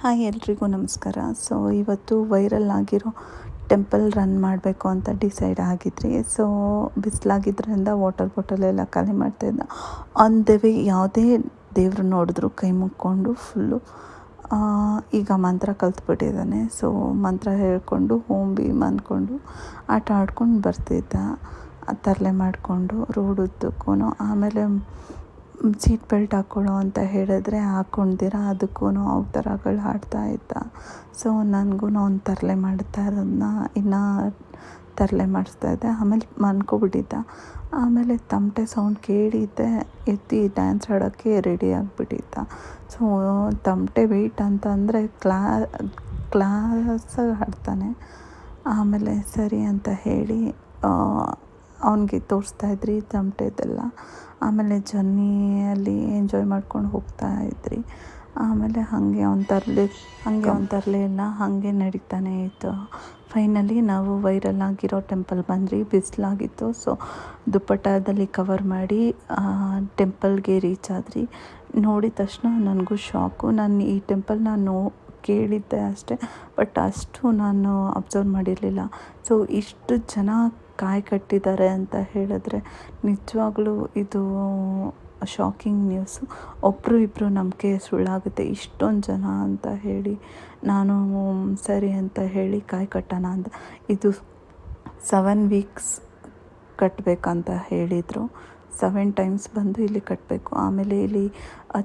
Hi ಎಲ್ರಿಗೂ ನಮಸ್ಕಾರ. So ಇವತ್ತು ವೈರಲ್ ಆಗಿರೋ ಟೆಂಪಲ್ ರನ್ ಮಾಡಬೇಕು ಅಂತ ಡಿಸೈಡ್ ಆಗಿದ್ರಿ. ಸೊ ಬಿಸಿಲಾಗಿದ್ದರಿಂದ ವಾಟರ್ ಬಾಟಲ್ ಎಲ್ಲ ಖಾಲಿ ಮಾಡ್ತಾಯಿದ್ದ ಆನ್ ದ ವೇ ಯಾವುದೇ ದೇವ್ರು ನೋಡಿದ್ರು ಕೈ ಮುಕ್ಕೊಂಡು ಫುಲ್ಲು ಈಗ ಮಂತ್ರ ಕಲ್ತ್ಬಿಟ್ಟಿದ್ದಾನೆ. ಸೊ ಮಂತ್ರ ಹೇಳ್ಕೊಂಡು ಹೋಮ್ ಬೀಮ್ ಅಂದ್ಕೊಂಡು ಆಟ ಆಡ್ಕೊಂಡು ಬರ್ತಿದ್ದ. ತರಲೆ ಮಾಡಿಕೊಂಡು ರೋಡ್ ಉದ್ದಕ್ಕೂ ಆಮೇಲೆ ಸೀಟ್ ಬೆಲ್ಟ್ ಹಾಕ್ಕೊಳ್ಳೋ ಅಂತ ಹೇಳಿದ್ರೆ ಹಾಕ್ಕೊಂಡಿರಾ ಅದಕ್ಕೂ ಅವತಾರಗಳು ಆಡ್ತಾ ಇದ್ದ. ಸೊ ನನಗೂ ಅವ್ನು ತರಲೆ ಮಾಡ್ತಾ ಇರೋದನ್ನ ಇನ್ನೂ ತರಲೆ ಮಾಡಿಸ್ತಾ ಇದ್ದೆ. ಆಮೇಲೆ ಮನ್ಕೊಬಿಟ್ಟಿದ್ದ. ಆಮೇಲೆ ತಮಟೆ ಸೌಂಡ್ ಕೇಳಿದ್ದೆ. ಎತ್ತಿ ಡ್ಯಾನ್ಸ್ ಆಡೋಕ್ಕೆ ರೆಡಿ ಆಗಿಬಿಟ್ಟಿದ್ದ. ಸೊ ತಮಟೆ ವೆಯ್ಟ್ ಅಂತ ಅಂದರೆ ಕ್ಲಾ ಕ್ಲಾಸಾಗಿ ಆಡ್ತಾನೆ ಆಮೇಲೆ ಸರಿ ಅಂತ ಹೇಳಿ ಅವನಿಗೆ ತೋರಿಸ್ತಾ ಇದ್ರಿ ತಮಟೆದೆಲ್ಲ ಆಮೇಲೆ ಜರ್ನಿಯಲ್ಲಿ ಎಂಜಾಯ್ ಮಾಡ್ಕೊಂಡು ಹೋಗ್ತಾ ಇದ್ರಿ. ಆಮೇಲೆ ಹಾಗೆ ಅವ್ನ ತರಲೆ, ಹಾಗೆ ಅವ್ನ ತರಲಿಲ್ಲ ಹಾಗೆ ನಡೀತಾನೆ ಇತ್ತು. ಫೈನಲಿ ನಾವು ವೈರಲ್ ಆಗಿರೋ ಟೆಂಪಲ್ ಬಂದ್ರಿ ಬಿಸಿಲಾಗಿತ್ತು. ಸೊ ದುಪ್ಪಟ್ಟದಲ್ಲಿ ಕವರ್ ಮಾಡಿ ಟೆಂಪಲ್ಗೆ ರೀಚ್ ಆದ್ರಿ. ನೋಡಿದ ತಕ್ಷಣ ನನಗೂ ಶಾಕು ನಾನು ಈ ಟೆಂಪಲ್ನ ನೋ ಕೇಳಿದ್ದೆ ಅಷ್ಟೇ ಬಟ್ ಅಷ್ಟು ನಾನು ಅಬ್ಸರ್ವ್ ಮಾಡಿರಲಿಲ್ಲ. ಸೊ ಇಷ್ಟು ಜನ ಕಾಯಿ ಕಟ್ಟಿದ್ದಾರೆ ಅಂತ ಹೇಳಿದ್ರೆ ನಿಜವಾಗ್ಲೂ ಇದು ಶಾಕಿಂಗ್ ನ್ಯೂಸು ಒಬ್ಬರು ಇಬ್ಬರು ನಂಬಿಕೆ ಸುಳ್ಳಾಗುತ್ತೆ, ಇಷ್ಟೊಂದು ಜನ ಅಂತ ಹೇಳಿ ನಾನು ಸರಿ ಅಂತ ಹೇಳಿ ಕಾಯಿ ಕಟ್ಟೋಣ ಅಂತ. ಇದು ಸೆವೆನ್ ವೀಕ್ಸ್ ಕಟ್ಟಬೇಕಂತ ಹೇಳಿದರು. ಸೆವೆನ್ ಟೈಮ್ಸ್ ಬಂದು ಇಲ್ಲಿ ಕಟ್ಟಬೇಕು ಆಮೇಲೆ ಇಲ್ಲಿ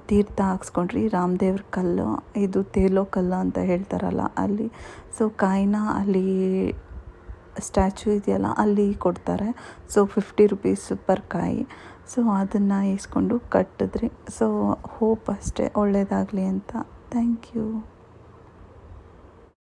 ತೀರ್ಥ ಹಾಕ್ಸ್ಕೊಂಡ್ರಿ, ರಾಮದೇವ್ರ ಕಲ್ಲು, ಇದು ತೇಲೋ ಕಲ್ಲು ಅಂತ ಹೇಳ್ತಾರಲ್ಲ, ಅಲ್ಲಿ. ಸೊ ಕಾಯಿನ ಅಲ್ಲಿ ಸ್ಟ್ಯಾಚು ಇದೆಯಲ್ಲ, ಅಲ್ಲಿ ಕೊಡ್ತಾರೆ. ಸೊ ಫಿಫ್ಟಿ ರುಪೀಸ್ ಪರ್ ಕಾಯಿ. ಸೊ ಅದನ್ನು ಇಸ್ಕೊಂಡು ಕಟ್ಟಿದ್ರಿ. ಸೊ ಹೋಪ್ ಅಷ್ಟೇ ಒಳ್ಳೆಯದಾಗಲಿ ಅಂತ. Thank you